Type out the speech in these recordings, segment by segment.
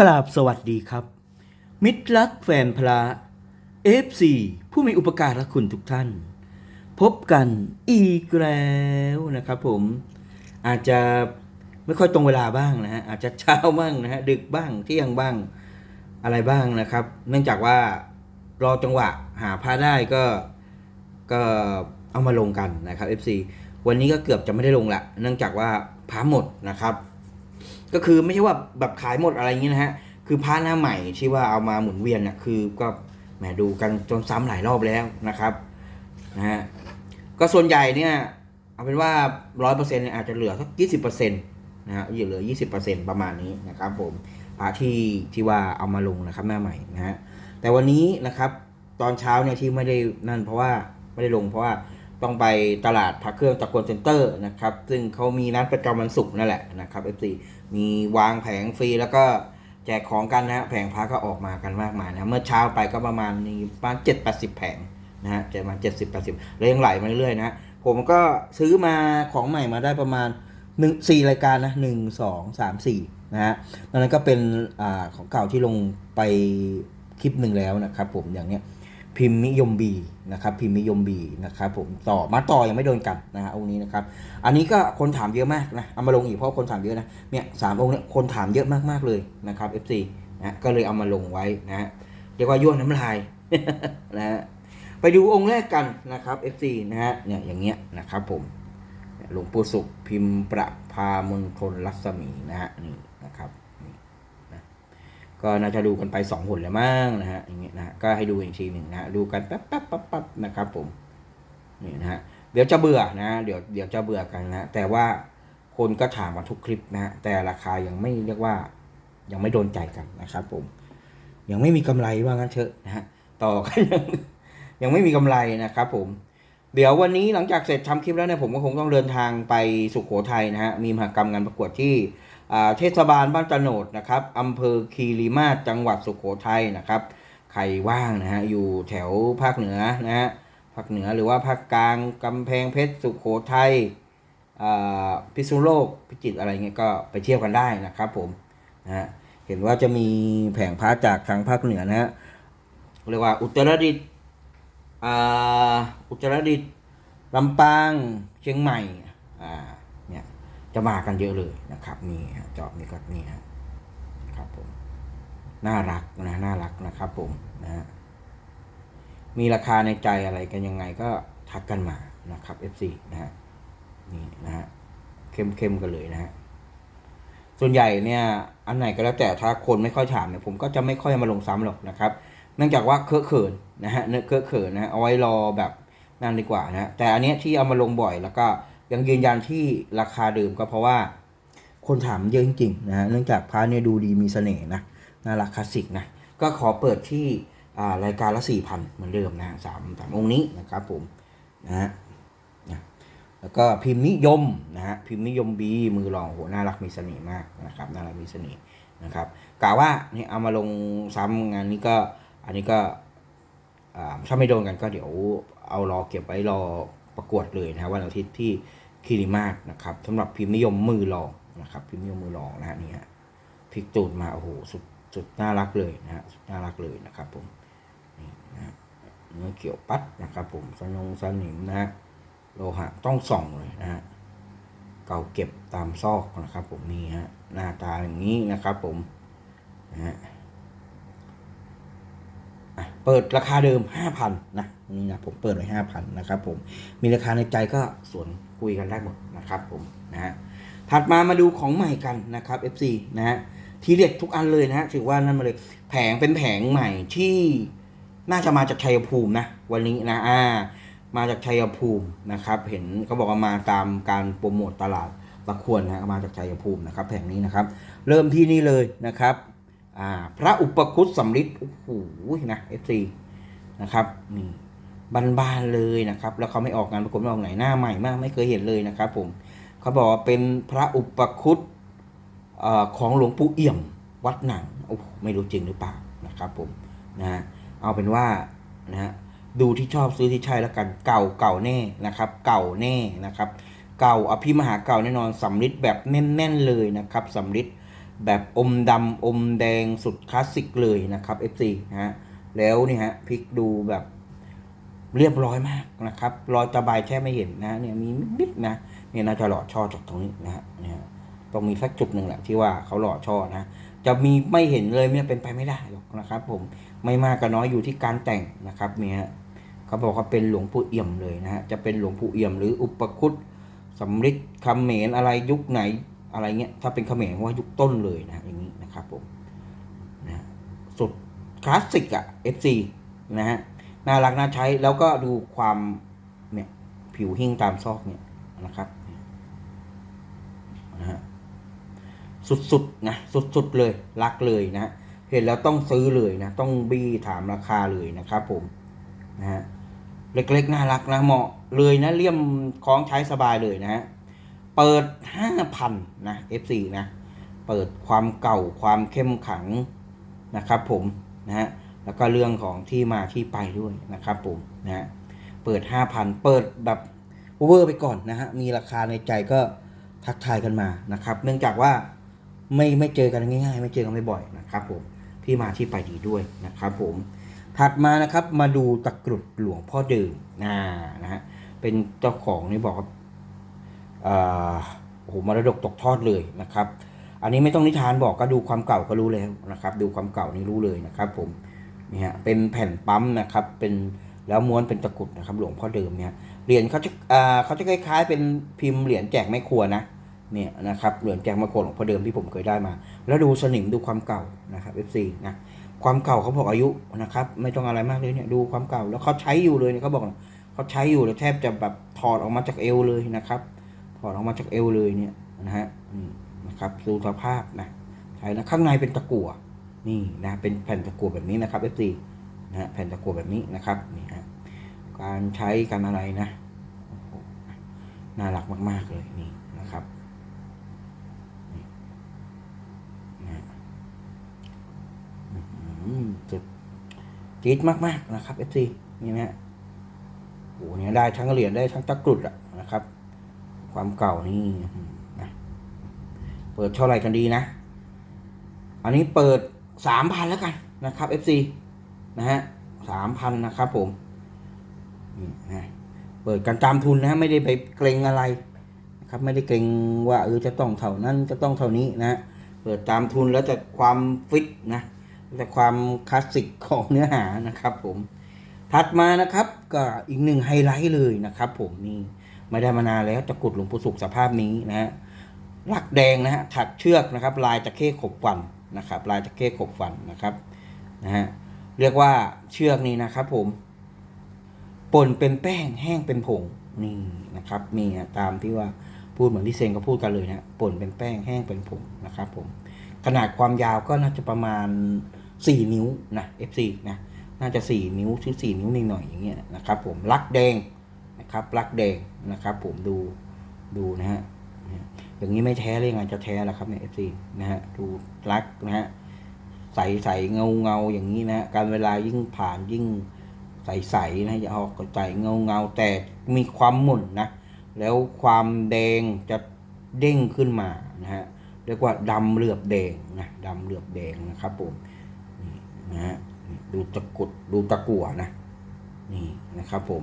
กราบสวัสดีครับ มิตรรักแฟนพระ F4 ผู้มีอุปการะคุณทุกท่าน พบกันอีกแล้วนะครับผมอาจจะไม่ค่อยตรงเวลาบ้างนะฮะอาจจะเช้าบ้างนะฮะดึกบ้างเที่ยงบ้างอะไรบ้างนะครับ เนื่องจากว่ารอจังหวะหาพาได้ก็ก็เอามาลงกันนะครับ FC วันนี้ก็เกือบจะไม่ได้ลงละเนื่องจากว่าพาหมดนะครับ ก็คือไม่ใช่ว่าแบบขายหมดอะไรอย่างนี้นะฮะ คือพาหน้าใหม่ที่ว่าเอามาหมุนเวียนน่ะคือก็แหมดูกันจนซ้ำหลายรอบแล้วนะครับนะฮะก็ส่วนใหญ่เนี่ยเอาเป็นว่าร้อยเปอร์เซ็นต์อาจจะเหลือสักยี่สิบเปอร์เซ็นต์นะฮะอยู่เหลือยี่สิบเปอร์เซ็นต์ประมาณนี้นะครับผมพระที่ที่ว่าเอามาลงนะครับหน้าใหม่นะฮะแต่วันนี้นะครับตอนเช้าเนี่ยที่ไม่ได้นั่นเพราะว่าไม่ได้ลงเพราะว่า ต้องไปตลาดพักเครื่องตะกวนเซ็นเตอร์นะครับ ซึ่งเขามีนัดประจำวันศุกร์นั่นแหละนะครับ FC มีวางแผงฟรีแล้วก็แจกของกันนะฮะแผงพระก็ออกมากันมากมายนะ เมื่อเช้าไปก็ประมาณนี้ประมาณเจ็ดแปดสิบแผงนะฮะจะประมาณเจ็ดสิบแปดสิบแล้วยังไหลมาเรื่อยๆนะฮะผมก็ซื้อมาของใหม่มาได้ประมาณหนึ่งสี่รายการนะหนึ่งสองสามสี่นะฮะตอนนั้นก็เป็นอ่าของเก่าที่ลงไปคลิปหนึ่งแล้วนะครับผมอย่างเนี้ย พิมพ์นิยมบีนะครับพิมพ์นิยมบีนะครับผมต่อมาต่อยังไม่โดนกันนะฮะองค์นี้นะครับอันนี้ก็คนถามเยอะมากนะเอามาลงอีกเพราะคนถามเยอะนะเนี่ยสามองค์เนี่ยคนถามเยอะมากๆเลยนะครับ FC นะก็เลยเอามาลงไว้นะฮะเรียกว่ายั่วน้ำลายนะฮะไปดูองค์แรกกันนะครับ FC นะฮะเนี่ยอย่างเงี้ยนะครับผมหลวงปู่สุขพิมพ์ประพามณฑลรัศมีนะฮะนี่นะครับ ก็น่าจะดูกันไปสองหนแล้วมั้งนะฮะอย่างเงี้ยนะฮะก็ให้ดูอีกทีหนึ่งนะฮะดูกันแป๊บแป๊บปั๊บปั๊บนะครับผมนี่นะฮะเดี๋ยวจะเบื่อนะ เดี๋ยวเดี๋ยวจะเบื่อกันนะแต่ว่าคนก็ถามมาทุกคลิปนะฮะแต่ราคายังไม่เรียกว่า ยังไม่โดนใจกันนะครับ ผม ยังไม่มีกำไรว่างั้นเถอะนะฮะต่อกันยังยังไม่มีกำไรนะครับ ผม เดี๋ยววันนี้หลังจากเสร็จทำคลิปแล้วเนี่ยผมก็คงต้องเดินทางไปสุขโขทัยนะฮะมีมหกรรมงานประกวดที่ เทศบาลบ้านตะโนดนะครับอำเภอคีรีมาศจังหวัดสุโขทัยนะครับ ใครว่างนะฮะอยู่แถวภาคเหนือนะฮะภาคเหนือหรือว่าภาคกลางกำแพงเพชรสุโขทัยพิษณุโลกพิจิตรอะไรเงี้ยก็ไปเที่ยวกันได้นะครับผมนะฮะเห็นว่าจะมีแผงพระจากทางภาคเหนือนะฮะเรียกว่าอุตรดิตถ์อุตรดิตถ์ลำปางเชียงใหม่อ่า จะมากันเยอะเลยนะครับนี่ฮะจอบนี่ก็นี่ฮะครับผมน่ารักนะน่ารักนะครับผมนะฮะมีราคาในใจอะไรกันยังไงก็ทักกันมานะครับ FC นะฮะนี่นะฮะเข้มเข้มกันเลยนะฮะส่วนใหญ่เนี่ย อันไหนก็แล้วแต่ถ้าคนไม่ค่อยถามเนี่ยผมก็จะไม่ค่อยมาลงซ้ำหรอกนะครับเนื่องจากว่าเคอะเขินนะฮะเนื้อเคอะเขินนะเอาไว้รอแบบนั่นดีกว่านะฮะแต่อันนี้ที่เอามาลงบ่อยแล้วก็ ยังยืนยันที่ราคาเดิมก็เพราะว่า คนถามเยอะจริงๆนะฮะเนื่องจากพระเนี่ยดูดีมีเสน่ห์นะน่ารักคลาสสิกนะก็ขอเปิดที่ารายการละสี่พันเหมือนเดิมนะสามสามองค์นี้นะครับผมนะฮะนะแล้วก็พิมพ์นิยมนะฮะพิมพ์นิยมบีมือรองโหน่ารักมีเสน่ห์มากนะครับน่ารักมีเสน่ห์นะครับกะว่านี่เอามาลงซ้ำงานนี้ก็อันนี้ก็ถ้าไม่โดนกันก็เดี๋ยวเอารอเก็บไว้รอประกวดเลยนะฮะวันอาทิตย์ที่ คีรีมาศนะครับสำหรับพิมพ์นิยมมือรองนะครับพิมพ์นิยมมือรองนะฮะนี่ฮะพลิกตูดมาโอ้โหสุดสุดน่ารักเลยนะฮะสุดน่ารักเลยนะครับผมนี่นะฮะเนื้อเขียวปัดนะครับผมสนงสนิมนะฮะโลหะต้องส่องเลยนะฮะเก่าเก็บตามซอกนะครับ ผมนี่ฮะหน้าตาอย่างนี้นะครับ ผมนะฮะอะเปิดราคาเดิม 5,000 นะนี่นะผมเปิดไว้5,000 นะครับผมมีราคาในใจก็ส่วน คุยกันได้หมดนะครับผมนะฮะถัดมามาดูของใหม่กันนะครับ FC นะฮะทีเด็ดทุกอันเลยนะฮะถือว่านั่นมาเลยแผงเป็นแผงใหม่ที่น่าจะมาจากชัยภูมินะวันนี้นะอ่ามาจากชัยภูมินะครับ เห็นเขาบอกว่ามาตามการโปรโมตตลาดตะควรนะมาจากชัยภูมินะครับแผงนี้นะครับ เริ่มที่นี่เลยนะครับอ่าพระอุปคุตสำริดโอ้โหนะเอฟซีนะครับนี่ บ้านๆเลยนะครับ แล้วเขาไม่ออกงานประกวดไม่ออกไหนหน้าใหม่มากไม่เคยเห็นเลยนะครับผมเขาบอกว่าเป็นพระอุปคุตของหลวงปู่เอี่ยมวัดหนังโอ้โหไม่รู้จริงหรือเปล่านะครับผมนะฮะเอาเป็นว่านะฮะดูที่ชอบซื้อที่ใช่แล้วกันเก่าเก่าแน่นะครับ เก่าแน่นะครับ เก่าอภิมหาเก่าแน่นอนสำริดแบบแน่นๆเลยนะครับสำริดแบบอมดำอมแดงสุดคลาสสิกเลยนะครับ FC นะฮะแล้วนี่ฮะพลิกดูแบบ เรียบร้อยมากนะครับรอยตะไบแค่ไม่เห็นนะเนี่ยมีนิดนะเนี่ยน่าจะหล่อช่อจากตรงนี้นะฮะเนี่ยต้องมีสักจุดหนึ่งแหละที่ว่าเขาหล่อช่อนะจะมีไม่เห็นเลยเนี่ยเป็นไปไม่ได้หรอกนะครับ ผมไม่มากก็น้อยอยู่ที่การแต่งนะครับเนี่ยเขาบอกว่าเป็นหลวงปู่เอี่ยมเลยนะฮะจะเป็นหลวงปู่เอี่ยมหรืออุปคุตสำริดคำเขมรอะไรยุคไหนอะไรเงี้ยถ้าเป็นเขมรว่ายุคต้นเลยนะอย่างนี้นะครับผมนะฮะสุดคลาสสิกอะ FC นะฮะ น่ารักน่าใช้แล้วก็ดูความเนี่ยผิวหิ้งตามซอกเนี่ยนะครับนะฮะสุดๆนะสุดๆเลยรักเลยนะเห็นแล้วต้องซื้อเลยนะต้องบี้ถามราคาเลยนะครับผมนะฮะเล็กๆน่ารักนะเหมาะเลยนะเลี่ยมคล้องใช้สบายเลยนะฮะเปิด5,000นะ F4 นะเปิดความเก่าความเข้มขังนะครับผมนะฮะ แล้วก็เรื่องของที่มาที่ไปด้วยนะครับผมนะฮะเปิด 5,000 เปิดแบบเวอร์ไปก่อนนะฮะมีราคาในใจก็ทักทายกันมานะครับ เนื่องจากว่าไม่ไม่เจอกันง่ายๆ ไม่เจอกันบ่อยๆนะครับผมที่มาที่ไปดีด้วยนะครับผมถัดมานะครับมาดูตะกรุดหลวงพ่อเดิมนะนะฮะเป็นเจ้าของนี่บอกว่าอ่าโอ้โหมรดกตกทอดเลยนะครับ อันนี้ไม่ต้องนิทานบอกก็ดูความเก่าก็รู้แล้วนะครับ ดูความเก่านี่รู้เลยนะครับ ผม นี่ฮะเป็นแผ่นปั๊มนะครับ เป็นแล้วม้วนเป็นตะกุดนะครับ หลวงพ่อเดิมเนี่ยเหรียญเขาจะอ่าเขาจะคล้ายๆ เป็นพิมพ์เหรียญแจกแม่ครัวนะเนี่ยนะครับเหรียญแจกมาโคนของพ่อเดิมที่ผมเคยได้มา แล้วดูสนิมดูความเก่านะครับ FC นะความเก่าเขาบอกอายุนะครับ ไม่ต้องอะไรมากเลยเนี่ยดูความเก่าแล้วเขาใช้อยู่เลยเนี่ยเขาบอกเขาใช้อยู่แล้วแทบจะแบบถอดออกมาจากเอวเลยนะครับถอดออกมาจากเอวเลยเนี่ยนะฮะนี่นะครับดูสภาพนะใช่นะข้างในเป็นตะกั่ว นี่นะเป็นแผ่นตะกั่วแบบนี้นะครับ FC นะแผ่นตะกั่วแบบนี้นะครับนี่ฮะการใช้การอะไรนะน่ารักมากๆเลยนี่นะครับอืมสุดจี๊ดมากๆนะครับ FC นี่นะฮะโอ้โหเนี่ยได้ทั้งเหรียญได้ทั้งตะกรุดอะนะครับ ความเก่านี่นะเปิดเท่าไหร่กันดีนะ อันนี้เปิด สามพันแล้วกันนะครับ FC นะฮะสามพันนะครับผมนะเปิดกันตามทุนนะไม่ได้ไปเกรงอะไรนะครับ ไม่ได้เกรงว่าเออจะต้องเท่านั้นจะต้องเท่านี้นะเปิดตามทุนแล้วแต่ความฟิตนะแต่ความคลาสสิกของเนื้อหานะครับ ผมถัดมานะครับก็อีกหนึ่งไฮไลท์เลยนะครับ ผมนี่ไม่ได้มานานแล้วตะกรุดหลวงปู่สุขสภาพนี้นะฮะหลักแดงนะฮะถักเชือกนะครับ ลายตะเข้ขบฟัน นะครับลายตะเข้ขบฟันนะครับนะฮะเรียกว่าเชือกนี้นะครับผมป่นเป็นแป้งแห้งเป็นผงนี่นะครับนี่ฮะตามที่ว่าพูดเหมือนที่เซนก็พูดกันเลยนะป่นเป็นแป้งแห้งเป็นผงนะครับผมขนาดความยาวก็น่าจะประมาณ 4 นิ้วนะ F4 นะน่าจะ 4 นิ้วถึง4นิ้วหน่อยๆอย่างเงี้ยนะครับผมลักแดงนะครับลักแดงนะครับผมดูดูนะฮะ อย่างนี้ไม่แท้เลยไงจะแท้ล้วครับเนี่ย F4 นะฮะดูลักนะฮะใสใสเงาเงาอย่างนี้นะฮะการเวลายิ่งผ่านยิ่งใสใสนะอย่าออกใจเงาเงาแต่มีความหม่นนะแล้วความแดงจะเด้งขึ้นมานะฮะเรียกว่าดำเหลือบแดงนะดำเหลือบแดงนะครับผมนี่นะฮะดูตะกุดดูตะกั่วนะนี่นะครับผม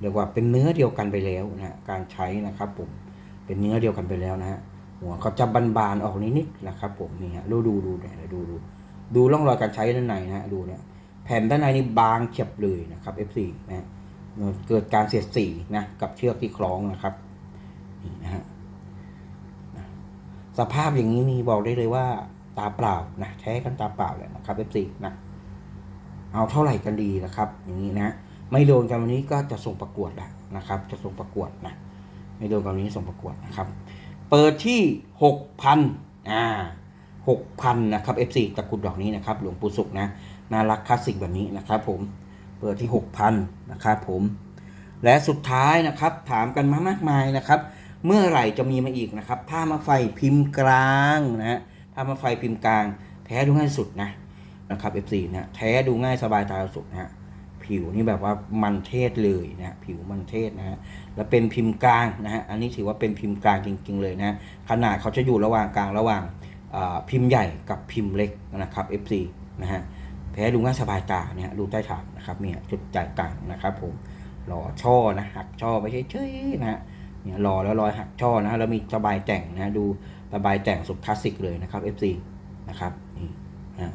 เรียกว่าเป็นเนื้อเดียวกันไปแล้วนะฮะการใช้นะครับผม เป็นเนื้อเดียวกันไปแล้วนะฮะหัวเขาจะบานๆออกนิดๆนะครับผมนี่ฮะดูดูดูเนี่ยดูดูดูร่องรอยการใช้ด้านในนะฮะดูเนี่ยแผ่นด้านในนี่บางเฉียบเลยนะครับ F4 นะฮะเกิดการเสียดสีนะกับเชือกที่คล้องนะครับนี่นะฮะสภาพอย่างนี้นี่บอกได้เลยว่าตาเปล่านะแท้กันตาเปล่าเลยนะครับเอฟซีนะเอาเท่าไหร่กันดีนะครับ อย่างนี้นะ ไม่โดนกันวันนี้ก็จะส่งประกวดแล้วนะครับ จะส่งประกวดนะ ไม่โดนกันวันนี้ส่งประกวดนะครับ เปิดที่หกพันอ่าหกพันนะครับ FC ตะกรุดดอกนี้นะครับ หลวงปู่สุขนะ น่ารักคลาสสิกแบบนี้นะครับผม เปิดที่หกพันนะครับผม และสุดท้ายนะครับ ถามกันมามากมายนะครับ เมื่อไหร่จะมีมาอีกนะครับผ้ามาไฟพิมพ์กลางนะฮะผ้ามาไฟพิมพ์กลาง แท้ดูง่ายสุดนะนะครับ F4 นะ แท้ดูง่ายสบายตาสุดนะฮะ ผิวนี่แบบว่ามันเทศเลยนะผิวมันเทศนะฮะแล้วเป็นพิมพ์กลางนะฮะอันนี้ถือว่าเป็นพิมพ์กลางจริง ๆ เลยนะขนาดเขาจะอยู่ระหว่างกลางระหว่างพิมพ์ใหญ่กับพิมพ์เล็กนะครับ FC นะฮะแพ้ดูง่ายสบายตาเนี่ยดูใต้ฐานนะครับเนี่ยจุดจ่ายต่างนะครับผมหล่อช่อนะหักช่อไปเฉยๆนะฮะเนี่ยรอแล้วรอยหักช่อนะแล้วมีสบายแต่งนะดูสบายแต่งสุดคลาสสิกเลยนะครับ FC นะครับนี่นะ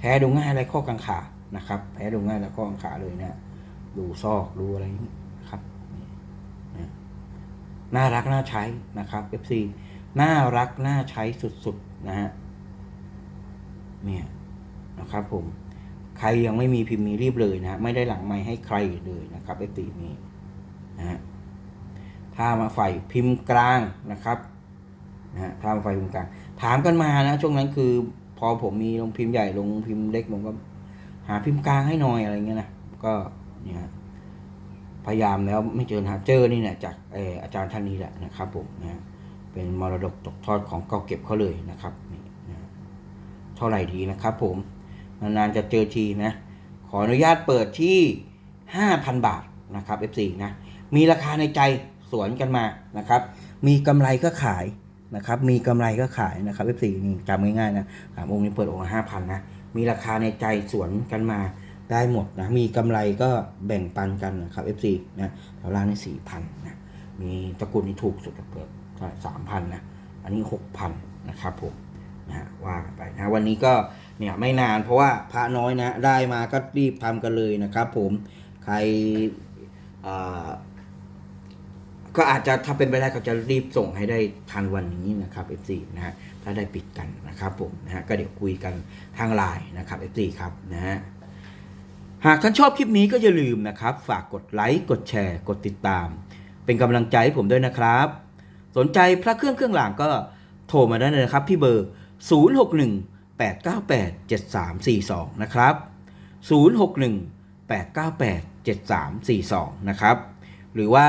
แพ้ดูง่ายอะไรข้อกังขานะครับ แพ้ดูง่ายแล้วข้อกังขาเลยนะดูซอกดูอะไรนี้นะครับน่ารักน่าใช้นะครับ FC น่ารักน่าใช้สุดๆนะฮะเนี่ยนะครับ ผม ใครยังไม่มีพิมพ์นี้รีบเลยนะฮะไม่ได้หลังไม้ให้ใครเลยนะครับ FC นี้นะฮะถ้ามาไฟพิมพ์กลางนะครับนะฮะถ้ามาไฟพิมพ์กลาง ถามกันมานะช่วงนั้นคือ พอผมมีลงพิมพ์ใหญ่ลงพิมพ์เล็กผมก็ หาพิมพ์กลางให้หน่อยอะไรเงี้ยนะก็เนี่ยพยายามแล้วไม่เจอนะเจอนี่เนี่ยจากอออาจารย์ท่านนี้แหละนะครับผมนะเป็นมรดกตกทอดของเก่าเก็บเขาเลยนะครับนี่นะเท่าไหร่ดีนะครับ ผมนานๆจะเจอทีนะ ขออนุญาตเปิดที่ 5,000 บาทนะครับ F4 นะมีราคาในใจสวนกันมานะครับ มีกำไรก็ขาย นะครับมีกำไรก็ขายนะครับ F4 นี่จำง่ายๆนะสามองค์นี้เปิดองค์ละห้าพันนะมีราคาในใจสวนกันมาได้หมดนะมีกำไรก็แบ่งปันกันนะครับ F4 นะตอนล่างนี่สี่พันนะมีตระกูลนี้ถูกสุดเปิดสามพันนะอันนี้หกพันนะครับผมนะฮะว่ากันไปนะวันนี้ก็เนี่ยไม่นานเพราะว่าพระน้อยนะได้มาก็รีบทำกันเลยนะครับผมใครอ่า ก็อาจจะถ้าเป็นไปได้ก็จะรีบส่งให้ได้ทันวันนี้นะครับ F4 นะฮะถ้าได้ปิดกันนะครับผมนะฮะก็เดี๋ยวคุยกันทางไลน์นะครับ F4 ครับนะฮะหากท่านชอบคลิปนี้ก็อย่าลืมนะครับ ฝากกดไลค์กดแชร์ กดติดตาม เป็นกำลังใจให้ผมด้วยนะครับ สนใจพระเครื่องเครื่องรางก็โทรมาได้เลยนะครับที่เบอร์ 061 898 7342 นะครับ 061 898 7342 นะครับ หรือว่า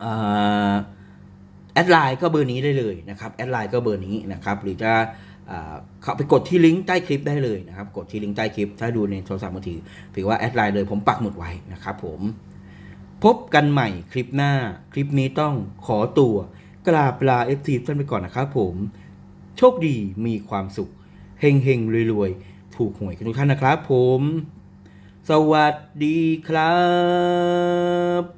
แอดไลน์ก็เบอร์นี้ได้เลยนะครับแอดไลน์ก็เบอร์นี้นะครับหรือจะเข้าไปกดที่ลิงก์ใต้คลิปได้เลยนะครับกดที่ลิงก์ใต้คลิป ถ้าดูในโทรศัพท์มือถือถือว่าแอดไลน์เลยผมปักหมุดไว้นะครับผมพบกันใหม่คลิปหน้าคลิปนี้ต้องขอตัวกราบลาเอฟทีท่านไปก่อนนะครับผม โชคดีมีความสุข เฮงเฮงรวยๆ ถูกหวยกันทุกท่านนะครับผม สวัสดีครับ